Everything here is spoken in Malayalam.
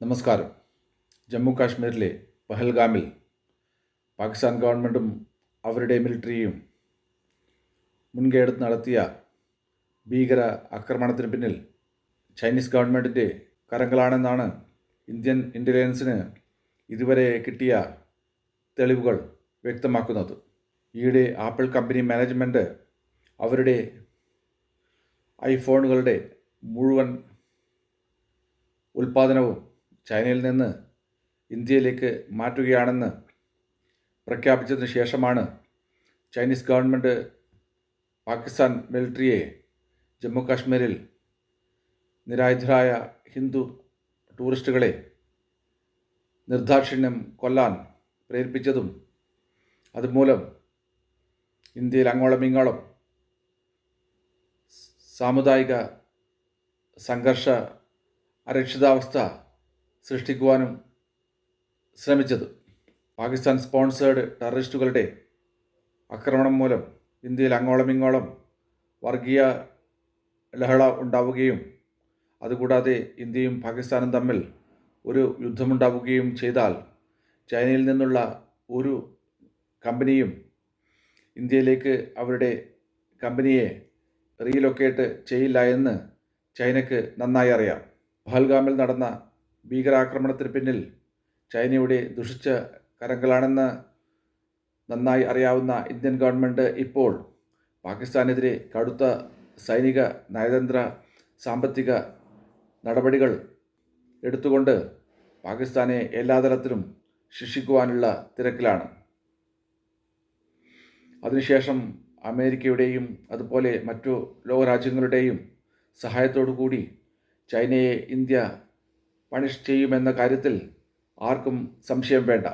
നമസ്കാരം. ജമ്മു കാശ്മീരിലെ പഹൽഗാമിൽ പാകിസ്ഥാൻ ഗവൺമെന്റും അവരുടെ മിലിറ്ററിയും മുൻകൈയെടുത്ത് നടത്തിയ ഭീകര ആക്രമണത്തിന് പിന്നിൽ ചൈനീസ് ഗവൺമെന്റിന്റെ കരങ്ങളാണെന്നാണ് ഇന്ത്യൻ ഇന്റലിജൻസിന് ഇതുവരെ കിട്ടിയ തെളിവുകൾ വ്യക്തമാക്കുന്നത്. ഈയിടെ ആപ്പിൾ കമ്പനി മാനേജ്മെന്റ് അവരുടെ ഐഫോണുകളുടെ മുഴുവൻ ഉൽപ്പാദനവും ചൈനയിൽ നിന്ന് ഇന്ത്യയിലേക്ക് മാറ്റുകയാണെന്ന് പ്രഖ്യാപിച്ചതിന് ശേഷമാണ് ചൈനീസ് ഗവൺമെന്റ് പാകിസ്ഥാൻ മിലിറ്ററിയെ ജമ്മു കാശ്മീരിൽ നിരായുധരായ ഹിന്ദു ടൂറിസ്റ്റുകളെ നിർദാക്ഷിണ്യം കൊല്ലാൻ പ്രേരിപ്പിച്ചതും അതുമൂലം ഇന്ത്യയിൽ അങ്ങോളം ഇങ്ങോളം സാമുദായിക സംഘർഷ അരക്ഷിതാവസ്ഥ സൃഷ്ടിക്കുവാനും ശ്രമിച്ചത്. പാകിസ്ഥാൻ സ്പോൺസേഡ് ടെററിസ്റ്റുകളുടെ ആക്രമണം മൂലം ഇന്ത്യയിൽ അങ്ങോളം ഇങ്ങോളം വർഗീയ ലഹള ഉണ്ടാവുകയും അതുകൂടാതെ ഇന്ത്യയും പാകിസ്ഥാനും തമ്മിൽ ഒരു യുദ്ധമുണ്ടാവുകയും ചെയ്താൽ ചൈനയിൽ നിന്നുള്ള ഒരു കമ്പനിയും ഇന്ത്യയിലേക്ക് അവരുടെ കമ്പനിയെ റീലൊക്കേറ്റ് ചെയ്യില്ല എന്ന് ചൈനയ്ക്ക് നന്നായി അറിയാം. പഹൽഗാമിൽ നടന്ന ഭീകരാക്രമണത്തിന് പിന്നിൽ ചൈനയുടെ ദുഷിച്ച കരങ്ങളാണെന്ന് നന്നായി അറിയാവുന്ന ഇന്ത്യൻ ഗവൺമെന്റ് ഇപ്പോൾ പാകിസ്ഥാനെതിരെ കടുത്ത സൈനിക നയതന്ത്ര സാമ്പത്തിക നടപടികൾ എടുത്തുകൊണ്ട് പാകിസ്ഥാനെ എല്ലാ തലത്തിലും ശിക്ഷിക്കുവാനുള്ള തിരക്കിലാണ്. അതിനുശേഷം അമേരിക്കയുടെയും അതുപോലെ മറ്റു ലോകരാജ്യങ്ങളുടെയും സഹായത്തോടു കൂടി ചൈനയെ ഇന്ത്യ പണിഷ് ചെയ്യുമെന്ന കാര്യത്തിൽ ആർക്കും സംശയം വേണ്ട.